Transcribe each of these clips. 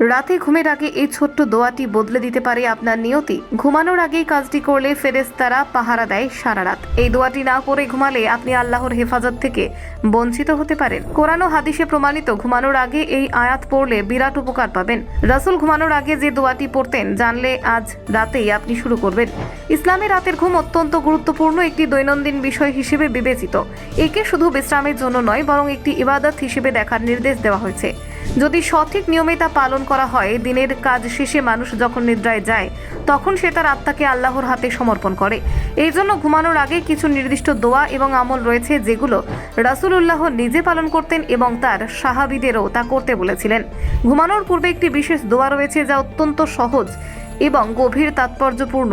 রাতে ঘুমের আগে এই ছোট্ট দোয়াটি বদলে দিতে পারে আপনার নিয়তি। ঘুমানোর আগেই কাজটি করলে ফেরেশতারা পাহারা দেয় সারা রাত। এই দোয়াটি না করে ঘুমালে আপনি আল্লাহর হেফাজত থেকে বঞ্চিত হতে পারেন। কোরআন ও হাদিসে প্রমাণিত, ঘুমানোর আগে এই আয়াত পড়লে বিরাট উপকার পাবেন। রাসুল ঘুমানোর আগে যে দোয়াটি পড়তেন, জানলে আজ রাতেই আপনি শুরু করবেন। ইসলামে রাতের ঘুম অত্যন্ত গুরুত্বপূর্ণ একটি দৈনন্দিন বিষয় হিসেবে বিবেচিত। একে শুধু বিশ্রামের জন্য নয়, বরং একটি ইবাদত হিসেবে দেখার নির্দেশ দেওয়া হয়েছে। যদি সঠিক নিয়মে তা পালন করা হয়, দিনের কাজ শেষে মানুষ যখন নিদ্রায় যায়, তখন সে তার আত্মাকে আল্লাহর হাতে সমর্পণ করে। এই জন্য ঘুমানোর আগে কিছু নির্দিষ্ট দোয়া এবং আমল রয়েছে যেগুলো রাসূলুল্লাহ নিজে পালন করতেন এবং তার সাহাবিদেরও তা করতে বলেছিলেন। ঘুমানোর পূর্বে একটি বিশেষ দোয়া রয়েছে যা অত্যন্ত সহজ এবং গভীর তাৎপর্যপূর্ণ।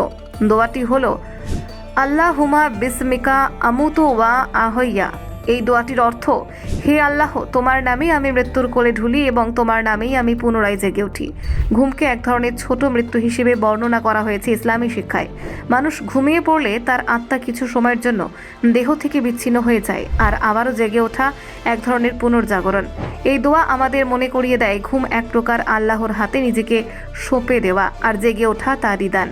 দোয়াটি হল আল্লাহ হুমা বিসমিকা আমুতু ওয়া আহইয়া। এই দোয়াটির অর্থ, হে আল্লাহ, তোমার নামেই আমি মৃত্যুর কোলে ঢুলি এবং তোমার নামেই আমি পুনরায় জেগে উঠি। ঘুমকে এক ধরনের ছোট মৃত্যু হিসেবে বর্ণনা করা হয়েছে ইসলামী শিক্ষায়। মানুষ ঘুমিয়ে পড়লে তার আত্মা কিছু সময়ের জন্য দেহ থেকে বিচ্ছিন্ন হয়ে যায় আর আবারও জেগে ওঠা এক ধরনের পুনর্জাগরণ। এই দোয়া আমাদের মনে করিয়ে দেয়, ঘুম এক প্রকার আল্লাহর হাতে নিজেকে সঁপে দেওয়া আর জেগে ওঠা তারই দান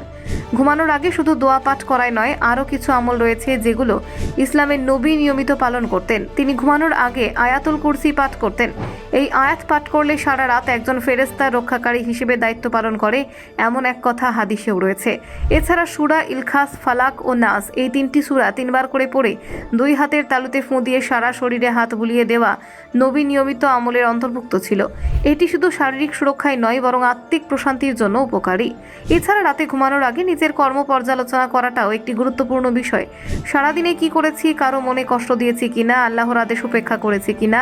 ঘুমানোর আগে শুধু দোয়া পাঠ করাই নয়, আরও কিছু আমল রয়েছে যেগুলো ইসলামের নবী নিয়মিত পালন করতেন। তিনি ঘুমানোর আগে আয়াতুল কুরসি পাঠ করতেন। এই আয়াত পাঠ করলে সারা রাত একজন ফেরেস্তা রক্ষাকারী হিসেবে দায়িত্ব পালন করে, এমন এক কথা হাদিসেও রয়েছে। এছাড়া সুরা ইলখাস, ফালাক ও নাস এই তিনটি সুরা তিনবার করে পড়ে, দুই হাতের তালুতে ফুঁ দিয়ে সারা শরীরে হাত বুলিয়ে দেওয়া নবী নিয়মিত আমলের অন্তর্ভুক্ত ছিল। এটি শুধু শারীরিক সুরক্ষায় নয়, বরং আত্মিক প্রশান্তির জন্য উপকারী। এছাড়া রাতে ঘুমানোর আগে নিজের কর্ম পর্যালোচনা করাটাও একটি গুরুত্বপূর্ণ বিষয়। সারাদিনে কি করেছি, কারও মনে কষ্ট দিয়েছি কিনা, আল্লাহর আদেশ উপেক্ষা করেছি কিনা,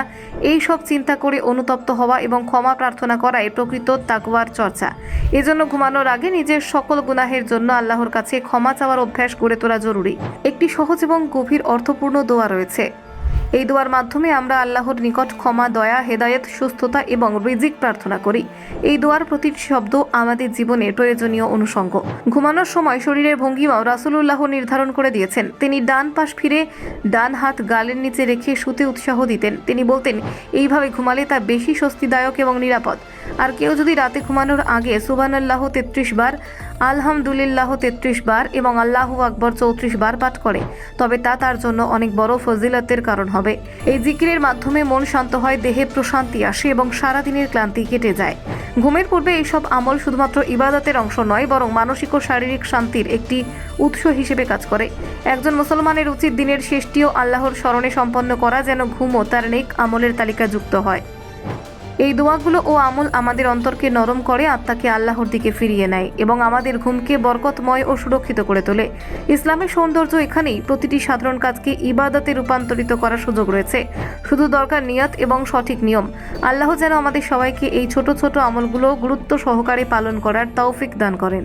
এই সব চিন্তা করে অনুতপ্ত হওয়া এবং ক্ষমা প্রার্থনা করাই প্রকৃত তাকওয়ার চর্চা। এজন্য ঘুমানোর আগে নিজের সকল গুনাহের জন্য আল্লাহর কাছে ক্ষমা চাওয়ার অভ্যাস গড়ে তোলা জরুরি। একটি সহজ এবং গভীর অর্থপূর্ণ দোয়া রয়েছে। এই দোয়ার মাধ্যমে আমরা আল্লাহর নিকট ক্ষমা, দয়া, হেদায়েত, সুস্থতা এবং রিজিক প্রার্থনা করি। এই দোয়ার প্রতিটি শব্দ আমাদের জীবনে প্রয়োজনীয় অনুষঙ্গ। ঘুমানোর সময় শরীরের ভঙ্গিমাও রাসূলুল্লাহ নির্ধারণ করে দিয়েছেন। তিনি ডান পাশ ফিরে ডান হাত গালের নিচে রেখে শুতে উৎসাহ দিতেন। তিনি বলতেন, এইভাবে ঘুমালে তা বেশি স্বস্তিদায়ক এবং নিরাপদ। আর কেউ যদি রাতে ঘুমানোর আগে সুবহানাল্লাহ তেত্রিশ বার, আলহামদুলিল্লাহ তেত্রিশ বার এবং আল্লাহু আকবর চৌত্রিশ বার পাঠ করে, তবে তা তার জন্য অনেক বড় ফজিলতের কারণ হবে। এই জিকিরের মাধ্যমে মন শান্ত হয়, দেহে প্রশান্তি আসে এবং সারাদিনের ক্লান্তি কেটে যায়। ঘুমের পূর্বে এইসব আমল শুধুমাত্র ইবাদতের অংশ নয়, বরং মানসিক ও শারীরিক শান্তির একটি উৎস হিসেবে কাজ করে। একজন মুসলমানের উচিত দিনের শেষটিও আল্লাহর স্মরণে সম্পন্ন করা যেন ঘুমও তার নেক আমলের তালিকা যুক্ত হয়। এই দোয়াগুলো ও আমল আমাদের অন্তরকে নরম করে, আত্মাকে আল্লাহর দিকে ফিরিয়ে নেয় এবং আমাদের ঘুমকে বরকতময় ও সুরক্ষিত করে তোলে। ইসলামের সৌন্দর্য এখানেই প্রতিটি সাধারণ কাজকে ইবাদতে রূপান্তরিত করার সুযোগ রয়েছে। শুধু দরকার নিয়াত এবং সঠিক নিয়ম। আল্লাহ যেন আমাদের সবাইকে এই ছোট ছোট আমলগুলো গুরুত্ব সহকারে পালন করার তৌফিক দান করেন।